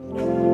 এত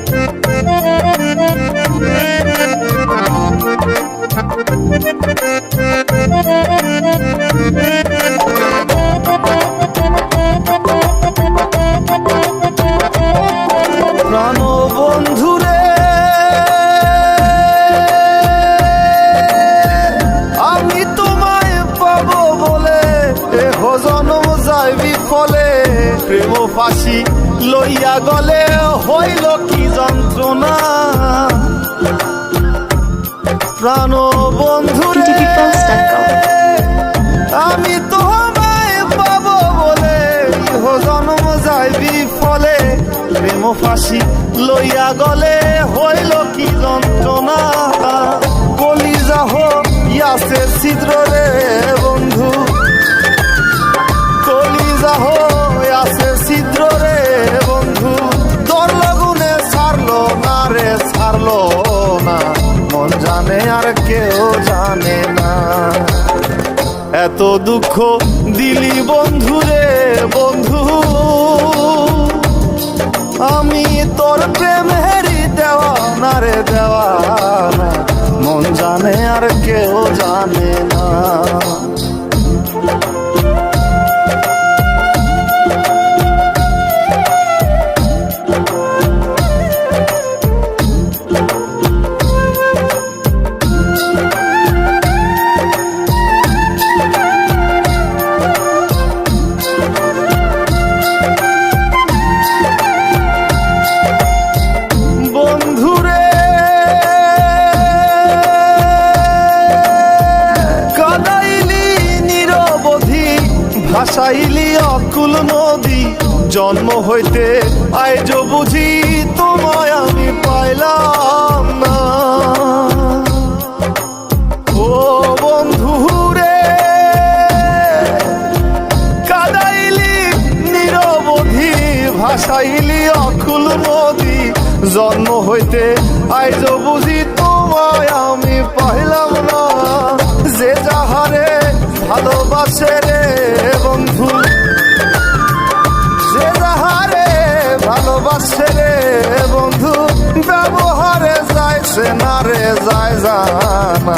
ফাঁসি লইয়া গলে হইল কি যন্ত্রণা? প্রাণ বন্ধু আমি তোমায় পাবো বলে জন্ম যায় বিফলে প্রেম ফাঁসি লইয়া গলে হইল কি যন্ত্রণা? এত দুঃখ দিলি বন্ধু রে, বন্ধু। আমি তোর প্রেম হেরি দেওয়া না রে দেওয়া না মন জানে আর কেউ জানে না। ভাসাইলি অকুল নদী, জন্ম হইতে আইজ বুঝি তোমায় আমি পাইলাম না। ও বন্ধুরে কাদাইলি নিরবধি, ভাসাইলি অকুল নদী, জন্ম হইতে আইজ বুঝি তোমায় আমি পাইলাম না। যে যাহারে ভালোবাসে আছে না রে যায় জানা,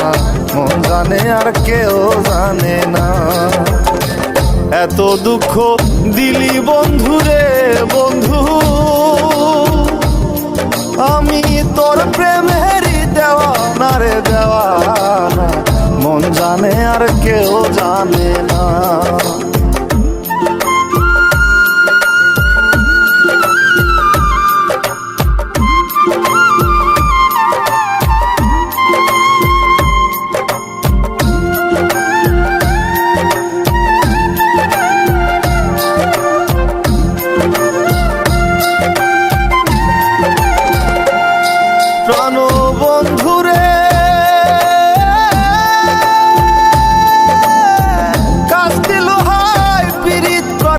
মন জানে আর কেউ জানে না। এত দুঃখ দিলি বন্ধু রে বন্ধু, আমি তোর প্রেমেরই দেওয়ানা রে দেওয়া মন জানে আর কেউ জানে না। those